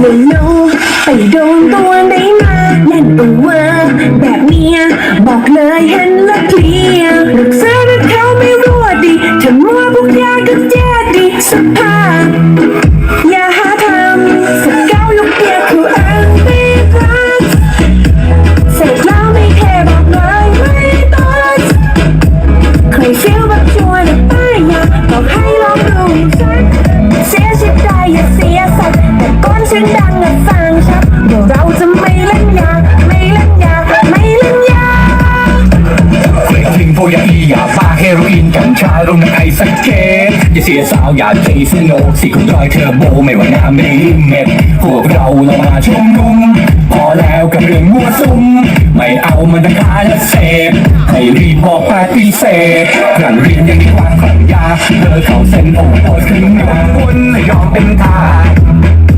ไม่รู้ไปโดนตัวไหนมาแน่นตัวเวอร์แบบเนี้ยบอกเลยเห็นเลย เกรดทิ้งพวกยาอียาบ้าเฮโรอีนกัญชารวมทั้งไอซ์เกตอย่าเสียสาวอย่าเทสโนสี่คนรอยเทอร์โบไม่ว่าหน้าไม่ลิมเม็ดพวกเราเรามาชุมนุมพอแล้วกับเรื่องมั่วซุมไม่เอามันทั้งค้าและเสพให้รีบบอกปฏิเสธหลังเรียนยังมีความขังยาเธอเข้าเส้นโอ้โหขึ้นมาวนยอมเป็นทาส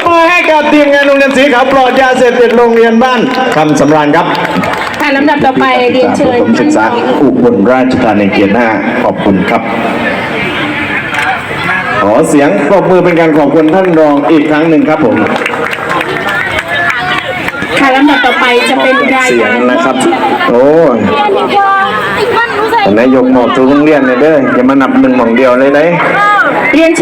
บมือให้กับทีมงานโรงเรียนสีขาวปลอดยาเสพติดโรงเรียนบ้านคำสำราญครับค่ะลำดับต่อไปเรียนเชิญผมศึกษาอุบลราชธานีเกียรติห้าขอบคุณครับ ขอเสียงปรบมือเป็นการขอบคุณท่านรองอีกครั้งหนึ่งครับผมค่ะลำดับต่อไปจะเป็นรายเสียงางนนะครับ โอ้ยนายกหมอกทุกโรงเรียนเลยเด้ออย่ามานับหนึ่งหม่องเดียวเลยนะเรียนเชิญ